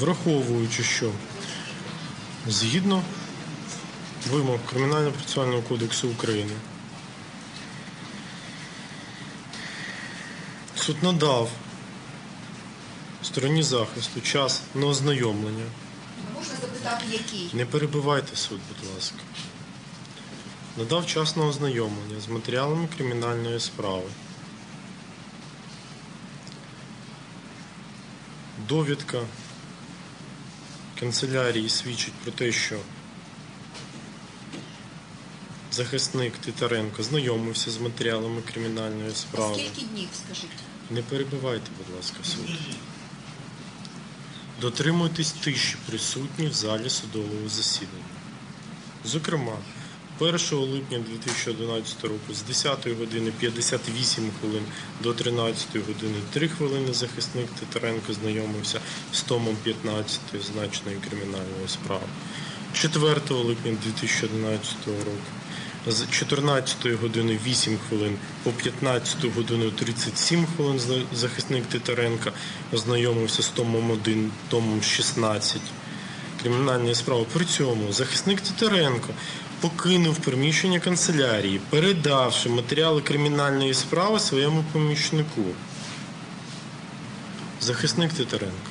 враховуючи, що згідно вимог Кримінально-процесуального кодексу України суд надав стороні захисту час на ознайомлення. Можна запитати, який? Не перебивайте суд, будь ласка. Надав час на ознайомлення з матеріалами кримінальної справи. Довідка канцелярії свідчить про те, що захисник Титаренко знайомився з матеріалами кримінальної справи. Скільки днів, скажіть? Не перебивайте, будь ласка, суд. Дотримуйтесь тиші присутні в залі судового засідання. Зокрема, 1 липня 2011 року з 10 години 58 хвилин до 13 години 3 хвилини захисник Титаренко знайомився з томом 15 значної кримінальної справи. 4 липня 2011 року з 14 години 8 хвилин по 15 годину 37 хвилин захисник Титаренка ознайомився з томом 1, томом 16 кримінальної справи. При цьому захисник Титаренко покинув приміщення канцелярії, передавши матеріали кримінальної справи своєму помічнику. Захисник Титаренко.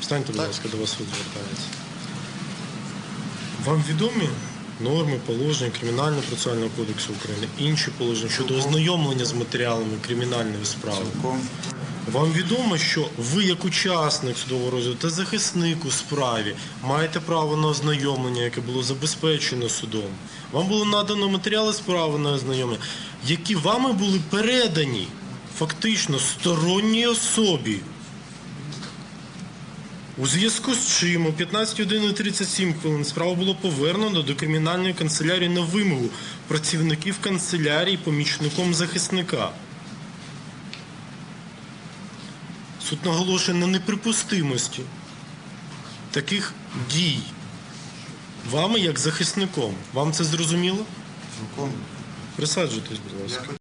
Встаньте, будь ласка, до вас суд звертається. Вам відомі норми положення Кримінально-процесуального кодексу України, інші положення щодо ознайомлення з матеріалами кримінальної справи? Вам відомо, що ви, як учасник судового розгляду та захисник у справі, маєте право на ознайомлення, яке було забезпечено судом. Вам було надано матеріали справи на ознайомлення, які вами були передані фактично сторонній особі. У зв'язку з чим о 15 годин 37 хвилин справа було повернено до кримінальної канцелярії на вимогу працівників канцелярії помічником захисника. Суд наголошує на неприпустимості таких дій вами як захисником. Вам це зрозуміло? Присаджуйтесь, будь ласка.